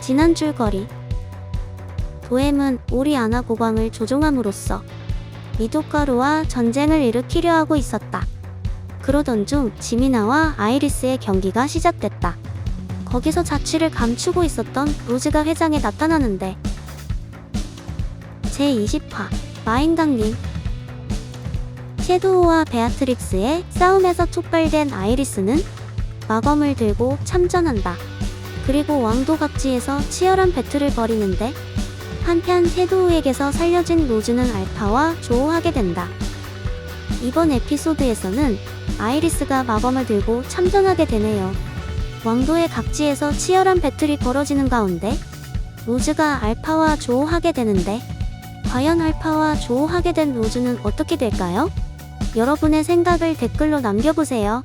지난 줄거리 도엠은 오리 아나 고광을 조종함으로써 미도가루와 전쟁을 일으키려 하고 있었다. 그러던 중 지미나와 아이리스의 경기가 시작됐다. 거기서 자취를 감추고 있었던 로즈가 회장에 나타나는데 제20화 마인강림 섀도우와 베아트릭스의 싸움에서 촉발된 아이리스는 마검을 들고 참전한다. 그리고 왕도 각지에서 치열한 배틀을 벌이는데 한편 섀도우에게서 살려진 로즈는 알파와 조우하게 된다. 이번 에피소드에서는 아이리스가 마검을 들고 참전하게 되네요. 왕도의 각지에서 치열한 배틀이 벌어지는 가운데 로즈가 알파와 조우하게 되는데 과연 알파와 조우하게 된 로즈는 어떻게 될까요? 여러분의 생각을 댓글로 남겨보세요.